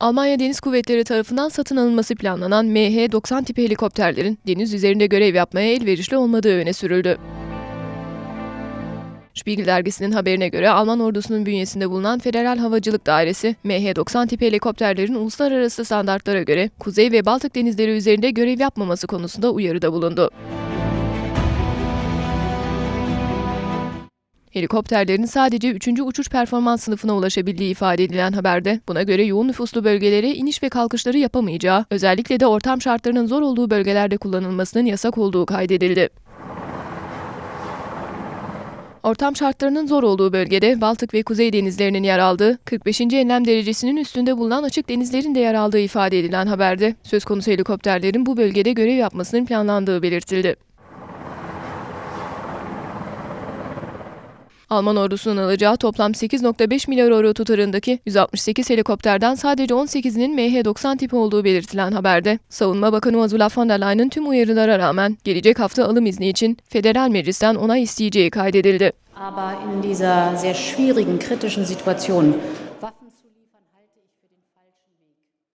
Almanya Deniz Kuvvetleri tarafından satın alınması planlanan MH-90 tipi helikopterlerin deniz üzerinde görev yapmaya elverişli olmadığı öne sürüldü. Spiegel dergisinin haberine göre Alman ordusunun bünyesinde bulunan Federal Havacılık Dairesi, MH-90 tipi helikopterlerin uluslararası standartlara göre Kuzey ve Baltık denizleri üzerinde görev yapmaması konusunda uyarıda bulundu. Helikopterlerin sadece 3. uçuş performans sınıfına ulaşabildiği ifade edilen haberde, buna göre yoğun nüfuslu bölgelere iniş ve kalkışları yapamayacağı, özellikle de ortam şartlarının zor olduğu bölgelerde kullanılmasının yasak olduğu kaydedildi. Ortam şartlarının zor olduğu bölgede Baltık ve Kuzey denizlerinin yer aldığı, 45. enlem derecesinin üstünde bulunan açık denizlerin de yer aldığı ifade edilen haberde, söz konusu helikopterlerin bu bölgede görev yapmasının planlandığı belirtildi. Alman ordusunun alacağı toplam 8.5 milyar euro tutarındaki 168 helikopterden sadece 18'inin MH-90 tipi olduğu belirtilen haberde, Savunma Bakanı Ursula von der Leyen'in tüm uyarılara rağmen gelecek hafta alım izni için federal meclisten onay isteyeceği kaydedildi. Aber in dieser sehr schwierigen, kritischen Situation